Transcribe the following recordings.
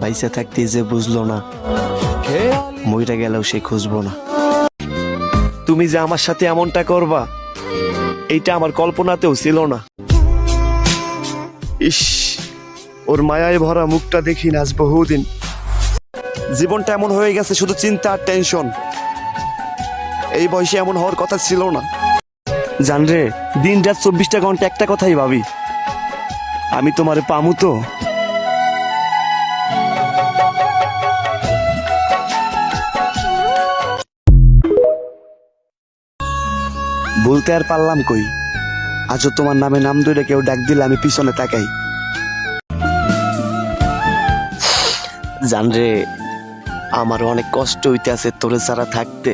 বাইসে থাকতে যে বুঝলো না মইটা গেলেও সে খুঁজবো না। তুমি যে আমার সাথে এমনটা করবা এইটা আমার কল্পনাতেও ছিল না। ইস ওর মায়ায় ভরা মুখটা দেখি আজ বহুদিন। জীবনটা এমন হয়ে গেছে শুধু চিন্তা আর টেনশন। এই বয়সে এমন হওয়ার কথা ছিল না। জানরে দিন রাত চব্বিশটা ঘণ্টা একটা কথাই ভাবি। আমি তোমারে পামু তো? বলতে আর পারলাম কই। আজও তোমার নামে নাম ধরে কেউ ডাক দিলে আমি পিছনে তাকাই। জানরে আমার অনেক কষ্ট হইতে আছে তোরে ছাড়া থাকতে।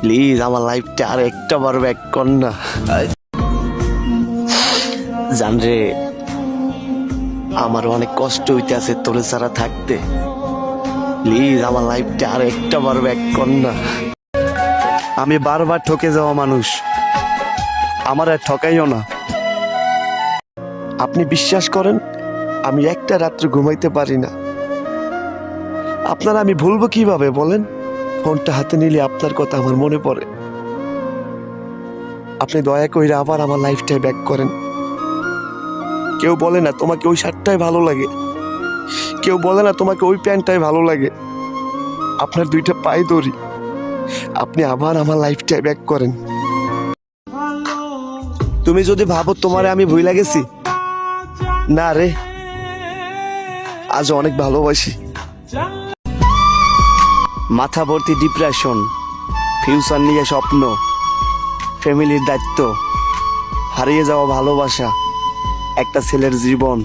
প্লিজ, আমার লাইফটা আর একটা বার ব্যাক কর না। জানরে আমার অনেক কষ্ট হইতে আছে তোরে ছাড়া থাকতে। প্লিজ, আমার লাইফটা আর একটা বার ব্যাক কর না। আমি বারবার ঠকে যাওয়া মানুষ। আমার আর ঠকাইও না। আপনি বিশ্বাস করেন, আমি একটা রাত্রে ঘুমাইতে পারি না। আপনার আমি ভুলবো কীভাবে বলেন? ফোনটা হাতে নিলে আপনার কথা আমার মনে পড়ে। আপনি দয়া কইরা আবার আমার লাইফটাই ব্যাক করেন। কেউ বলে না, তোমাকে ওই শার্টটাই ভালো লাগে। কেউ বলে না, তোমাকে ওই প্যান্টটাই ভালো লাগে। আপনার দুইটা পায়ে দড়ি। আপনি আবার আমার লাইফটাই ব্যাক করেন। তুমি যদি ভাবো তোমারে আমি ভুলে গেছি, না রে, আজ অনেক ভালোবাসি। মাথা ভর্তি ডিপ্রেশন ফিউচার নিয়ে স্বপ্ন, ফ্যামিলির দায়িত্ব, হারিয়ে যাওয়া ভালোবাসা, একটা ছেলের জীবন।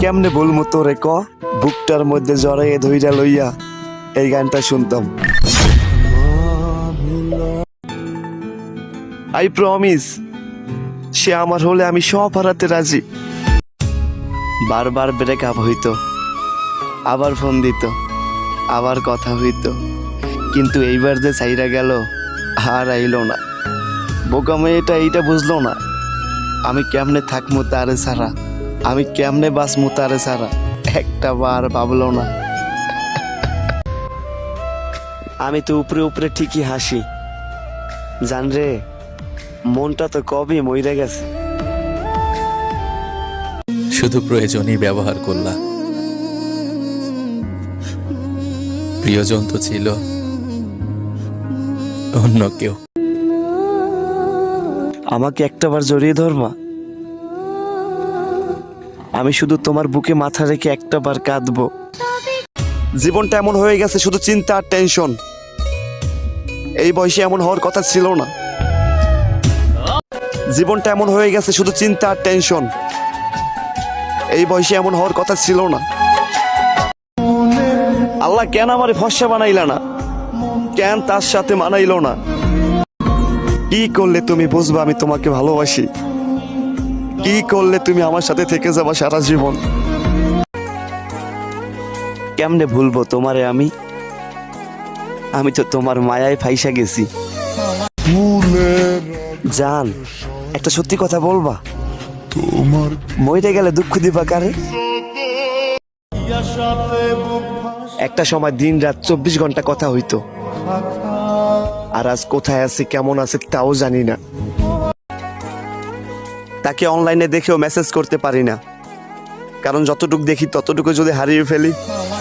কেমনে বলব তোরে ক? বুকটার মধ্যে জড়াইয়ে ধইরা লইয়া এই গানটা শুনতাম। আই প্রমিস সে আমার হলে আমি সব হারাতে রাজি। বারবার ব্রেক আপ হইতো, আবার ফোন দিত, আবার কথা হইতো। কিন্তু এইবার যে চাইরা গেল, আর আইলো না। বোকা মেয়েটা এইটা বুঝলো না, আমি কেমনে থাকব তারে ছাড়া? আমি কেমনে বাঁচবো তারে ছাড়া? একটা বার ভাবলো না। আমি তো উপরে উপরে ঠিকই হাসি। জান রে মনটা তো কবে মইরে গেছে। শুধু প্রয়োজনই ব্যবহার করলা। প্রিয়জন তো ছিল অন্য কেউ। আমাকে একটাবার জড়িয়ে ধরবা আমি শুধু তোমার বুকে মাথা রেখে একটাবার কাঁদবো। জীবনটা এমন হয়ে গেছে, শুধু চিন্তা আর টেনশন এই বয়সে এমন হওয়ার কথা ছিল না। জীবনটা এমন হয়ে গেছে, শুধু চিন্তা আর টেনশন এই বয়সে এমন হওয়ার কথা ছিল না। আল্লাহ কেন আমার ফর্সা বানাইলা না? কেন তার সাথে মানাইলো না? কি করলে তুমি বুঝবা আমি তোমাকে ভালোবাসি? কি করলে তুমি আমার সাথে থেকে যাবা সারা জীবন? কেমনে ভুলবো তোমারে আমি? আমি তো তোমার মায়ায় ফাইসা গেছি। জান, একটা সত্যি কথা বলবা? তোমার মইরে গেলে দুঃখ দিবা কারে? একটা সময় দিন রাত চব্বিশ ঘণ্টা কথা হইতো। আর আজ কোথায় আছে, কেমন আছে তাও জানি না। তাকে অনলাইনে দেখেও মেসেজ করতে পারি না। কারণ যতটুকু দেখি ততটুকু যদি হারিয়ে ফেলি